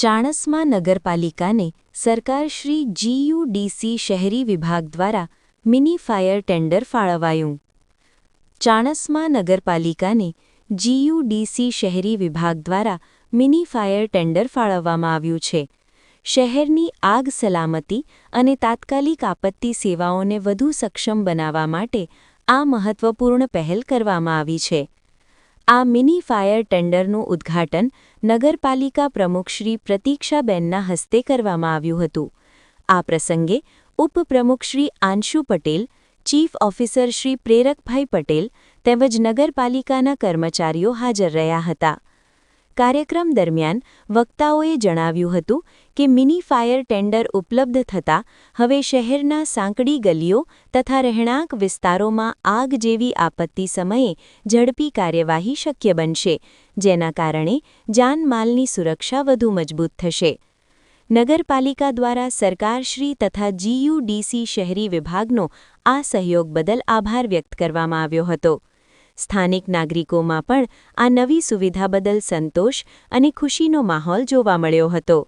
ચાણસ્મા નગરપાલિકાને સરકાર શ્રી જીયુડીસી શહેરી વિભાગ દ્વારા મિની ફાયર ટેન્ડર ફાળવાયું. ચાણસ્મા નગરપાલિકાને જીયુડીસી શહેરી વિભાગ દ્વારા મિની ફાયર ટેન્ડર ફાળવવામાં આવ્યું છે. શહેરની આગ સલામતી અને તાત્કાલિક આપત્તિ સેવાઓને વધુ સક્ષમ બનાવવા માટે આ મહત્વપૂર્ણ પહેલ કરવામાં આવી છે. આ મિની ફાયર ટેન્ડરનું ઉદ્ઘાટન નગરપાલિકા પ્રમુખ શ્રી પ્રતીક્ષાબેનના હસ્તે કરવામાં આવ્યું હતું. આ પ્રસંગે ઉપપ્રમુખ શ્રી આંશુ પટેલ, ચીફ ઓફિસર શ્રી પ્રેરકભાઈ પટેલ તેમજ નગરપાલિકાના કર્મચારીઓ હાજર રહ્યા હતા. કાર્યક્રમ દરમિયાન વક્તાઓએ જણાવ્યું હતું કે મિની ફાયર ટેન્ડર ઉપલબ્ધ થતાં હવે શહેરના સાંકડી ગલીઓ તથા રહેણાંક વિસ્તારોમાં આગ જેવી આપત્તિ સમયે ઝડપી કાર્યવાહી શક્ય બનશે, જેના કારણે જાનમાલની સુરક્ષા વધુ મજબૂત થશે. નગરપાલિકા દ્વારા સરકારશ્રી તથા જીયુડીસી શહેરી વિભાગનો આ સહયોગ બદલ આભાર વ્યક્ત કરવામાં આવ્યો હતો. સ્થાનિક નાગરિકોમાં પણ આ નવી સુવિધા બદલ સંતોષ અને ખુશીનો માહોલ જોવા મળ્યો હતો.